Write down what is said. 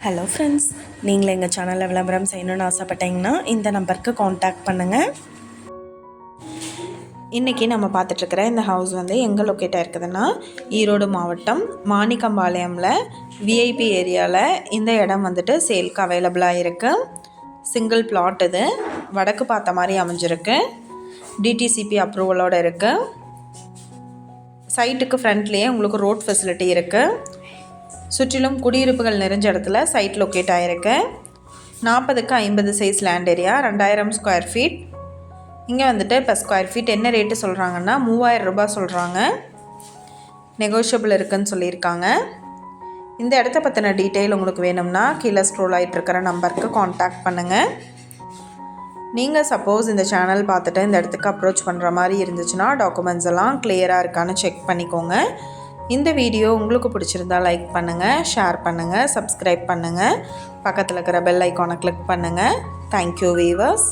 Hello friends நீங்கள் எங்கள் சேனலில் விளம்பரம் செய்யணும்னு ஆசைப்பட்டீங்கன்னா இந்த நம்பருக்கு காண்டாக்ட் பண்ணுங்கள் இன்றைக்கி நம்ம பார்த்துட்ருக்கிற இந்த ஹவுஸ் வந்து எங்கே லொக்கேட்டாக இருக்குதுன்னா ஈரோடு மாவட்டம் மாணிக்கம்பாளையமில் விஐபி ஏரியாவில் இந்த இடம் வந்துட்டு சேல்க்கு அவைலபிளாக இருக்குது சிங்கிள் பிளாட் இது. வடக்கு பார்த்த மாதிரி அமைஞ்சிருக்கு. டிடிசிபி அப்ரூவலோடு இருக்குது சைட்டுக்கு ஃப்ரண்ட்லேயே உங்களுக்கு ரோட் ஃபெசிலிட்டி இருக்குது சுற்றிலும் குடியிருப்புகள் நிறைஞ்ச இடத்துல சைட் லொக்கேட் ஆகிருக்கு நாற்பதுக்கு ஐம்பது சைஸ் லேண்ட் ஏரியா ரெண்டாயிரம் ஸ்கொயர் ஃபீட் இங்கே வந்துட்டு இப்போ ஸ்கொயர் ஃபீட் என்ன ரேட்டு சொல்கிறாங்கன்னா மூவாயிரம் ரூபாய் சொல்கிறாங்க நெகோஷியபிள் இருக்குதுன்னு சொல்லியிருக்காங்க. இந்த இடத்த பற்றின டீட்டெயில் உங்களுக்கு வேணும்னா கீழே ஸ்க்ரோல் ஆகிட்டு இருக்கிற நம்பருக்கு காண்டாக்ட் பண்ணுங்கள் நீங்கள் சப்போஸ் இந்த சேனல் பார்த்துட்டு இந்த இடத்துக்கு அப்ரோச் பண்ணுற மாதிரி இருந்துச்சுன்னா டாக்குமெண்ட்ஸ் எல்லாம் கிளியராக இருக்கான்னு செக் பண்ணிக்கோங்க. இந்த வீடியோ உங்களுக்கு பிடிச்சிருந்தா லைக் பண்ணுங்கள் ஷேர் பண்ணுங்கள் சப்ஸ்கிரைப் பண்ணுங்கள் பக்கத்தில் இருக்கிற பெல் ஐக்கானை கிளிக் பண்ணுங்கள் தேங்க்யூ வீவர்ஸ்